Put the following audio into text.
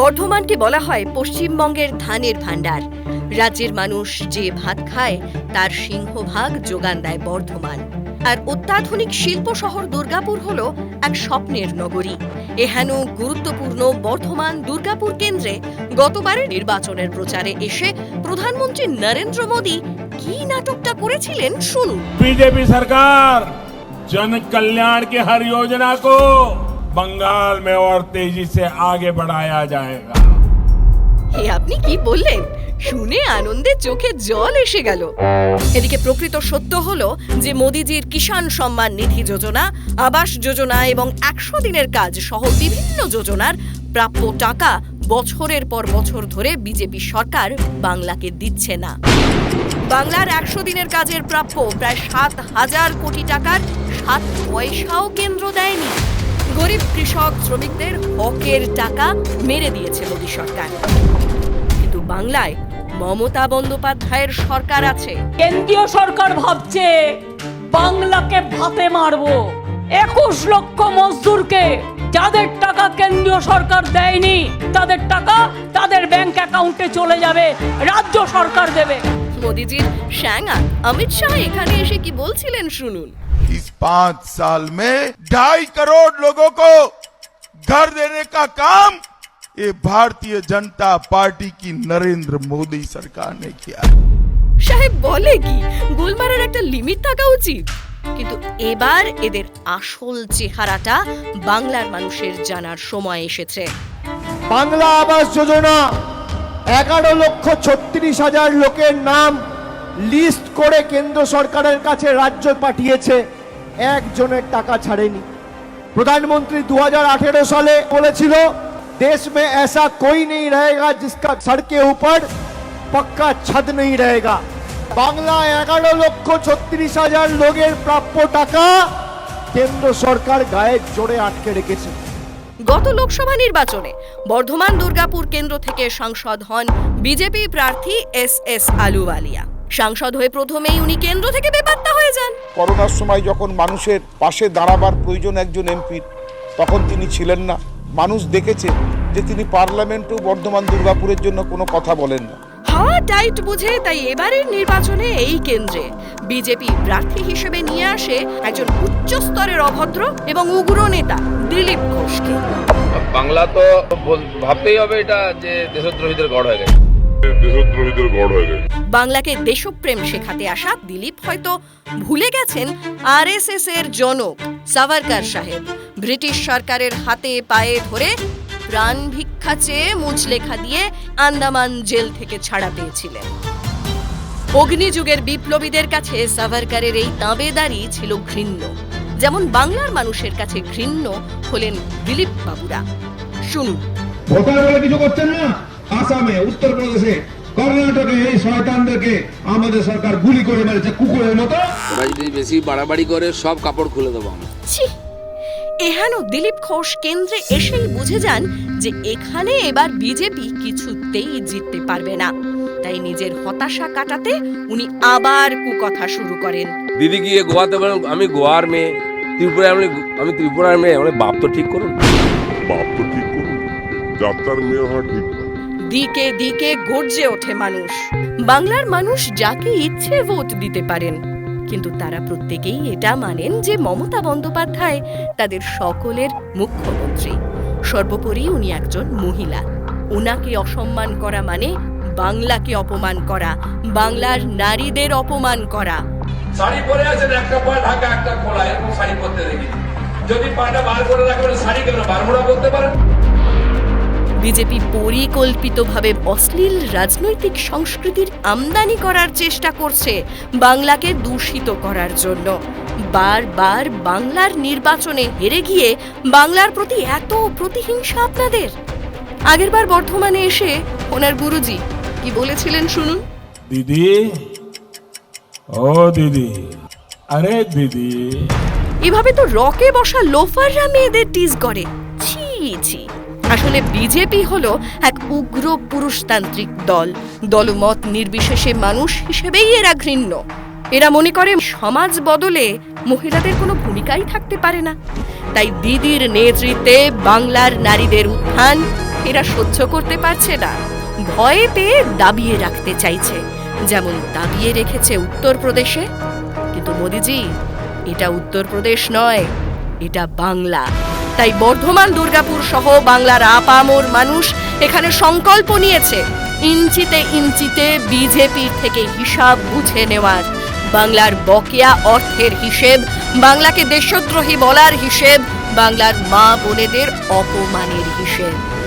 বর্ধমানকে বলা হয় পশ্চিমবঙ্গের ধানের ভাণ্ডার। রাজ্যের মানুষ যে ভাত খায়, তার সিংহভাগ যোগান দেয় বর্ধমান। আর অত্যাধুনিক শিল্প শহর দুর্গাপুর হল এক স্বপ্নের নগরী। এহেন গুরুত্বপূর্ণ বর্ধমান দুর্গাপুর কেন্দ্রে গতবারের নির্বাচনের প্রচারে এসে প্রধানমন্ত্রী নরেন্দ্র মোদী কি নাটকটা করেছিলেন শুনুন। বিজেপি সরকার জনকল্যাণ কে হর যোজনা কো बंगाल में और तेजी से आगे बढ़ाया जाएगा হে আপনি কি বললেন শুনে আনন্দে চোখে জল এসে গেল এদিকে প্রকৃত সত্য হলো যে মোদিজির কিষাণ সম্মান নিধি যোজনা আবাস যোজনা এবং একশো দিনের কাজ সহ বিভিন্ন যোজনার প্রাপ্য টাকা বছরের পর বছর ধরে বিজেপি সরকার বাংলাকে দিচ্ছে না বাংলার একশো দিনের কাজের প্রাপ্য প্রায় সাত হাজার কোটি টাকার সাত পয়সাও কেন্দ্র দেয়নি গরিব কৃষক শ্রমিকদের হকের টাকা মেরে দিয়েছে মোদী সরকার। কিন্তু বাংলায় মমতা বন্দ্যোপাধ্যায়ের সরকার আছে। কেন্দ্রীয় সরকার ভাবছে, বাংলাকে ভাতে মারবো। একুশ লক্ষ মজদুরকে যাদের টাকা কেন্দ্রীয় সরকার দেয়নি, তাদের টাকা তাদের ব্যাংক অ্যাকাউন্টে চলে যাবে, রাজ্য সরকার দেবে। মোদিজির শ্যাঙা অমিত শাহ এখানে এসে কি বলছিলেন শুনুন इस पांच साल में ढाई करोड़ लोगों को घर देने का काम ये भारतीय जनता पार्टी की नरेंद्र मोदी सरकार ने किया है সাহেব বলে কি গোলমারার একটা লিমিট থাকা উচিত কিন্তু এবার এদের আসল চেহারাটা বাংলার মানুষের জানার সময় এসেছে বাংলা আবাস যোজনা এগারো লক্ষ ছত্রিশ হাজার লোকের নাম লিস্ট করে কেন্দ্র সরকারের কাছে রাজ্য পাঠিয়েছে একজনের টাকা ছাড়েনি প্রধানমন্ত্রী দু সালে বলেছিল দেশ में ऐसा कोई नहीं रहेगा जिसका सर के ऊपर पक्का छत नहीं रहेगा বাংলা এগারো লক্ষ ছত্রিশ হাজার লোকের প্রাপ্য টাকা কেন্দ্র সরকার গায়ের জোরে আটকে রেখেছে গত লোকসভা নির্বাচনে বর্ধমান দুর্গাপুর কেন্দ্র থেকে সাংসদ হন বিজেপি প্রার্থী এস এস আলুওয়ালিয়া। সাংসদ হয়ে প্রথমেই উনি কেন্দ্র থেকে বেপাত্তা হয়ে যান। করোনার সময় যখন মানুষের পাশে দাঁড়াবার প্রয়োজন একজন এমপির তখন তিনি ছিলেন না। মানুষ দেখেছে যে তিনি পার্লামেন্টেও বর্ধমান দুর্গাপুরের জন্য কোনো কথা বলেন না। হাওয়া টাইট বুঝে তাই এবারের নির্বাচনে এই কেন্দ্রে বিজেপি প্রার্থী হিসেবে নিয়ে আসে একজন উচ্চ স্তরের অভদ্র এবং উগ্র নেতা দিলীপ ঘোষকে। বাংলা তো ভাবতেই হবে এটা যে দেশদ্রোহীদের গড় হয়ে গেছে। বাংলাকে দেশপ্রেম শেখাতে আসা দিলীপ হয়তো ভুলে গেছেন আরএসএস এর জনক সাভারকার সাহেব। ব্রিটিশ সরকারের হাতে পায়ে ধরে প্রাণ ভিক্ষা চেয়ে মুচলেখা দিয়ে আন্দামান জেল থেকে ছাড়া পেয়েছিলেন। অগ্নিযুগের বিপ্লবীদের কাছে সাভারকারের এই দাঁবেদারি ছিল ঘৃণ্য। যেমন বাংলার মানুষের কাছে ঘৃণ্য হলেন দিলীপ বাবুরা। শুনুন। ভোটার বলে কিছু করছেন না? আসামে উত্তরপ্রদেশে কর্ণাটকে এই শয়তানদেরকে আমাদের সরকার গুলি করে মেরেছে কুকুরের মতো। ওরা যদি বেশি বাড়াবাড়ি করে সব কাপড় খুলে দেবো আমরা। এহেন দিলীপ ঘোষ কেন্দ্রে এসেই বুঝে যান যে এখানে এবার বিজেপি কিছুতেই জিততে পারবে না। তাই নিজের হতাশা কাটাতে উনি আবার কুকথা শুরু করেন। দিদি গিয়ে গোয়াতে বলেন আমি গোয়ার মেয়ে ত্রিপুরার আমি আমি ত্রিপুরার মেয়ে মানে বাপ তো ঠিক করুন। বাপ তো ঠিক করুন যাত্রার মেয়ে হওয়া ঠিক দিকে দিকে গর্জে ওঠে মানুষ। বাংলার মানুষ যাকে ইচ্ছে ভোট দিতে পারেন কিন্তু তারা প্রত্যেকেই এটা মানেন যে মমতা বন্দ্যোপাধ্যায় তাদের সকলের মুখ্যমন্ত্রী। সর্বোপরি উনি একজন মহিলা। ওনাকে অসম্মান করা মানে বাংলাকে অপমান করা বাংলার নারীদের অপমান করা। শাড়ি পরে আছেন একটা পা ঢাকা একটা খোলা এরকম শাড়ি পরতে দেখি। যদি পাটা বার করে শাড়ি কেন বারমুড়া বলতে পারেন? বিজেপি পরিকল্পিতভাবে অশ্লীল রাজনৈতিক সংস্কৃতির আমদানি করার চেষ্টা করছে বাংলাকে দূষিত করার জন্য। বারবার বাংলার নির্বাচনে হেরে গিয়ে বাংলার প্রতি এত প্রতিহিংসা আপনাদের? আগেরবার বর্ধমানে এসে ওনার গুরুজি কি বলেছিলেন শুনুন। দিদি ও দিদি আরে দিদি। এভাবে তো রকে বসা লোফাররা মেয়েদের টিজ করে। ছি ছি। আসলে বিজেপি হলো এক উগ্র পুরুষতান্ত্রিক দল। দলমত নির্বিশেষে মানুষ হিসেবেই এরা ঘৃণ্য। এরা মনে করে সমাজ বদলে মহিলাদের কোনো ভূমিকাই থাকতে পারে না। তাই দিদির নেতৃত্বে বাংলার নারীদের উত্থান এরা সহ্য করতে পারছে না। ভয়ে পেয়ে দাবিয়ে রাখতে চাইছে। যেমন দাবিয়ে রেখেছে উত্তরপ্রদেশে। কিন্তু মোদিজি, এটা উত্তরপ্রদেশ নয়, এটা বাংলা। তাই বর্ধমান, দুর্গাপুর সহ বাংলার আপামোর মানুষ এখানে সংকল্প নিয়েছে, ইঞ্চিতে ইঞ্চিতে বিজেপির থেকে হিসাব বুঝে নেওয়ার। বাংলার বকেয়া অর্থের হিসেব, বাংলাকে দেশদ্রোহী বলার হিসেব, বাংলার মা বোনেদের অপমানের হিসেব।